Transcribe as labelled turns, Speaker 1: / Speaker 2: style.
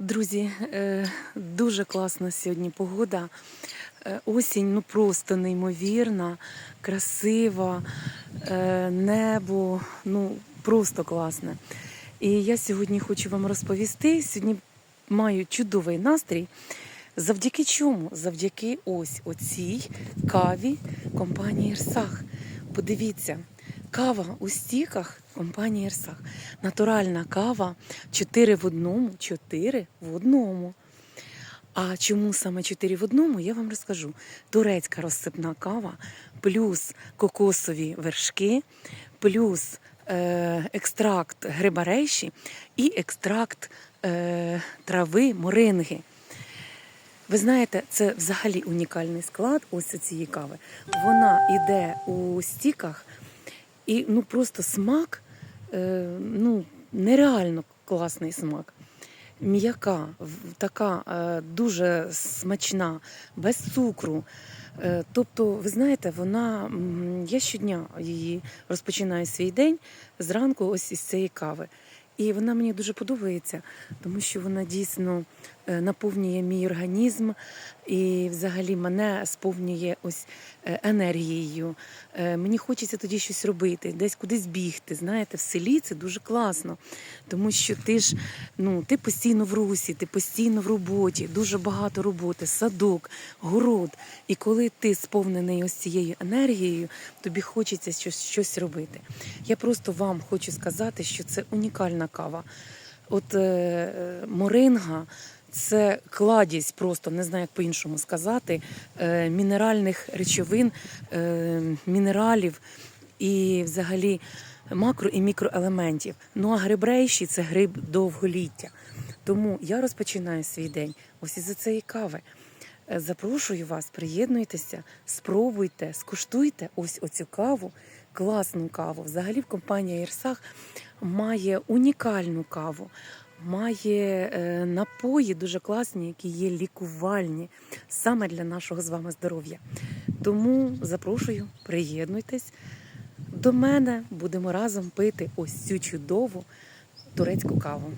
Speaker 1: Друзі, е, дуже класна сьогодні погода. Е, Осінь ну просто неймовірна, красива, е, небо, ну просто класне. І я сьогодні хочу вам розповісти. Сьогодні маю чудовий настрій. Завдяки чому? Завдяки ось оцій каві компанії Ірсах. Подивіться, кава у стіках компанії Ірсах. Натуральна кава 4 в одному, 4 в одному. А чому саме 4 в одному, я вам розкажу. Турецька розсипна кава, плюс кокосові вершки, плюс е, екстракт грибарейші і екстракт е, трави моринги. Ви знаєте, це взагалі унікальний склад ось цієї кави. Вона йде у стіках, і ну просто смак, е, ну нереально класний смак. М'яка, така е, дуже смачна, без цукру. Е, тобто, ви знаєте, вона я щодня її розпочинаю свій день зранку, ось із цієї кави. І вона мені дуже подобається, тому що вона дійсно наповнює мій організм і взагалі мене сповнює ось е, енергією. Е, Мені хочеться тоді щось робити, десь кудись бігти. Знаєте, в селі це дуже класно, тому що ти ж ну ти постійно в русі, ти постійно в роботі, дуже багато роботи, садок, город. І коли ти сповнений ось цією енергією, тобі хочеться щось, щось робити. Я просто вам хочу сказати, що це унікальна кава. От е, е, моринга це кладість, просто не знаю, як по-іншому сказати, е, мінеральних речовин, е, мінералів і взагалі макро і мікроелементів. Ну а грибрейші це гриб довголіття. Тому я розпочинаю свій день ось із цієї кави. Е, Запрошую вас, приєднуйтеся, спробуйте, скуштуйте ось оцю каву, класну каву. Взагалі, в компанія Ірсах має унікальну каву, має е, напої дуже класні, які є лікувальні саме для нашого з вами здоров'я. Тому запрошую, приєднуйтесь до мене, будемо разом пити ось цю чудову турецьку каву.